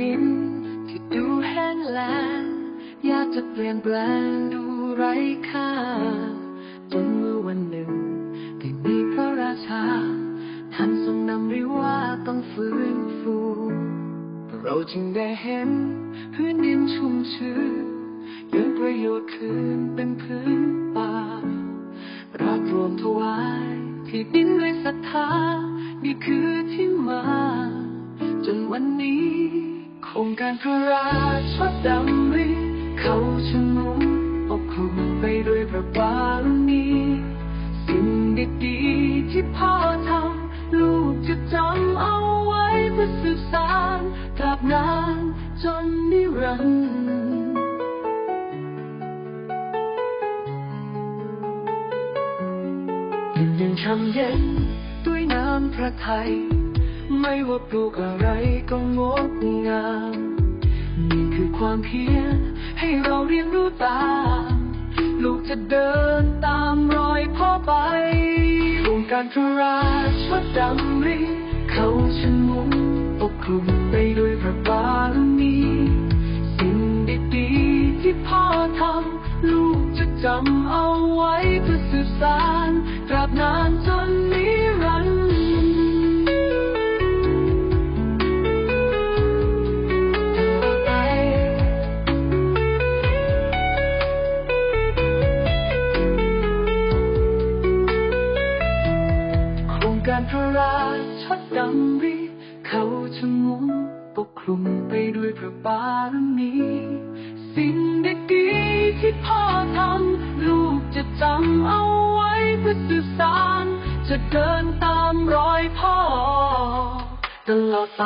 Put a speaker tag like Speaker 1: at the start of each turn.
Speaker 1: ดินที่ดูแห้งแล้งอยากจะเปลี่ยนแปลงดูไร้ค่าจนเมื่อวันหนึ่งได้มีพระราชา ท่านทรงนำริว่าต้องฟื้นฟู เราจึงได้เห็นพื้นดินชุ่มชื้นย้อนประโยชน์คืนเป็นพื้นป่าราบรวมถวายที่ดินด้วยศรัทธานี่คือที่มา จนวันนี้ โครงการพระราชดำริเขาชะนุนปกคลุมไปด้วยพระบารมีสิ่งดีๆที่พ่อทำลูกจะจำเอาไว้เพื่อสืบสานตราบนานจนนิรันดร์ดินยังช่ำเย็นด้วยน้ำพระทัย ไม่ว่าปลูกอะไรก็งดงาม นี่คือความเพียรให้เราเรียนรู้ตาม ลูกจะเดินตามรอยพ่อไปโครงการพระราชดำริเขาชะมุนปกคลุมไปด้วยพระบารมีสิ่งดีๆที่พ่อทำลูกจะจำเอาไว้เพื่อสืบสานตราบนานารพระราชดำริเขาชะงุนปกคลุมไปด้วยพระบารมี สิ่งดีๆที่พ่อทำลูกจะจำเอาไว้เพื่อสื่อสาร จะเดินตามรอยพ่อ ตลอดไป